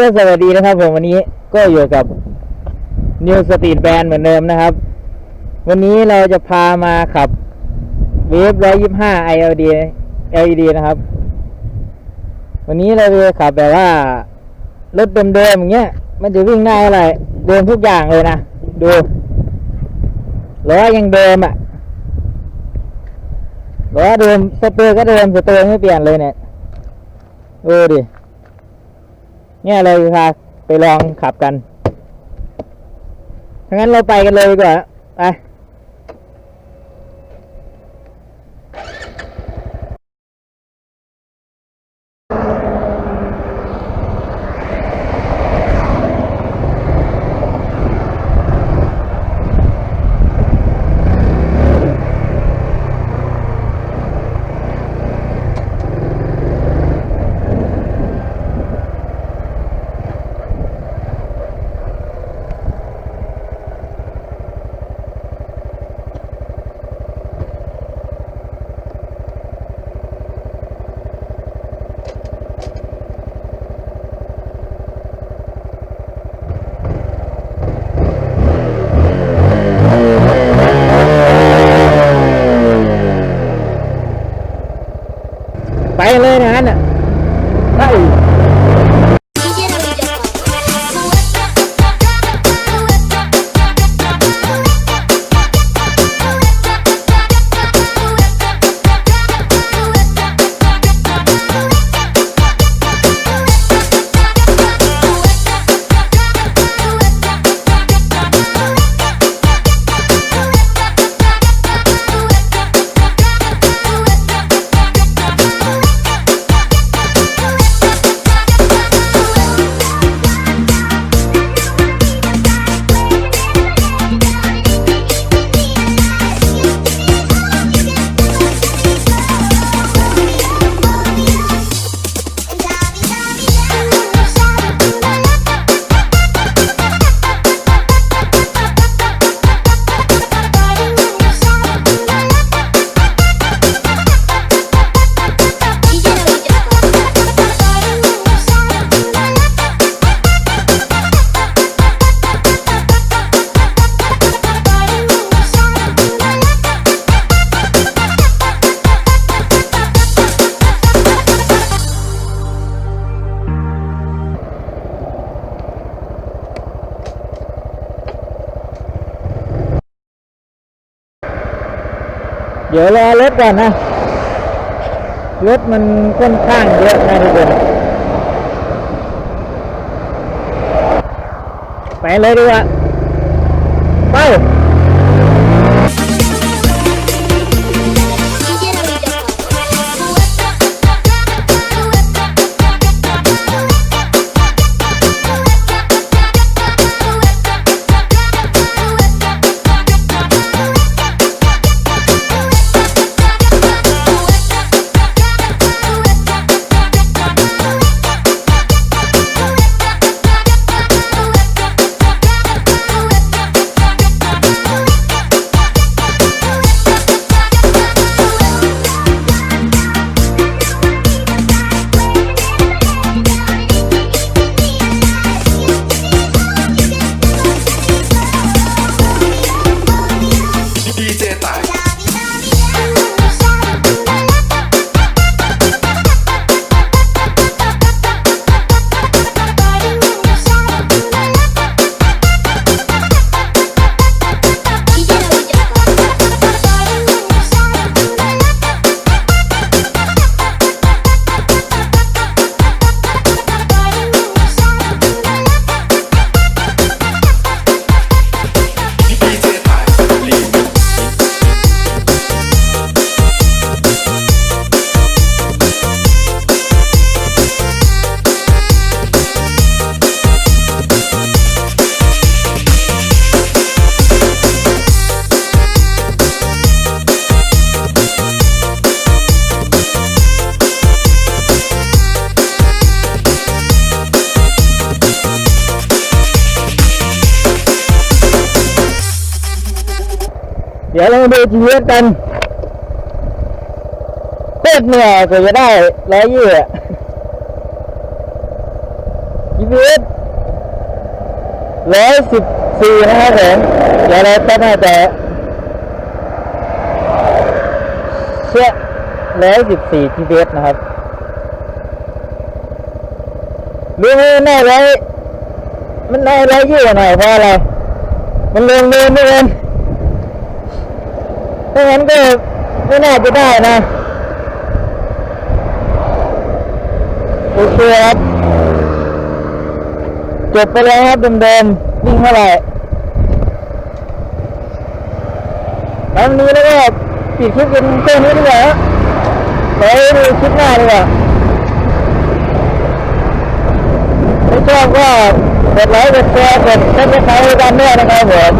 ก็สวัสดีนะครับผมวันนี้ก็อยู่กับ New Street Band เหมือนเดิมนะครับ วันนี้เราจะพามาขับเวฟ125 ILD LED นะครับ วันนี้เราจะขับแบบว่ารถเดิมๆอย่างเงี้ย มันจะวิ่งได้อะไรเดิมทุกอย่างเลยนะ ดูล้อยังเดิมอะล้อเดิมสเตอร์ก็เดิมสเตอร์ไม่เปลี่ยนเลยเนี่ยดูดิ เนี่ยเลยค่ะพาไปลองขับกัน ถ้างั้นเราไปกันเลยดีกว่าไป ไปเลยนะฮะ เดี๋ยวรอรถก่อนนะ รถมันค่อนข้างเยอะนะทุกคนไปเลยดีกว่า เดี๋ยวเรามาดูชีวิตกันโคตรเหนื่อยกว่าจะได้ร้อยยี่อะ GPS ร้อยสิบสี่นะครับผมเดี๋ยวเราต้องน่าจะเชื่อร้อยสิบสี่ GPS นะครับรู้ไหมมันได้ร้อยมันได้ร้อยยี่กว่าหน่อยเพราะอะไรมันลงเนินไม่เอง ถ้างั้นก็ไม่น่าจะได้นะ โอเคครับจบไปแล้วครับเดิมๆวิ่งเท่าไหร่แล้วนี้แล้วก็ปิดคลิปกันแค่นี้ดีกว่าไว้ดูคลิปหน้าดีกว่าถ้าชอบก็กดไลค์กดแชร์กดซับสไครต์กันด้วยนะครับผม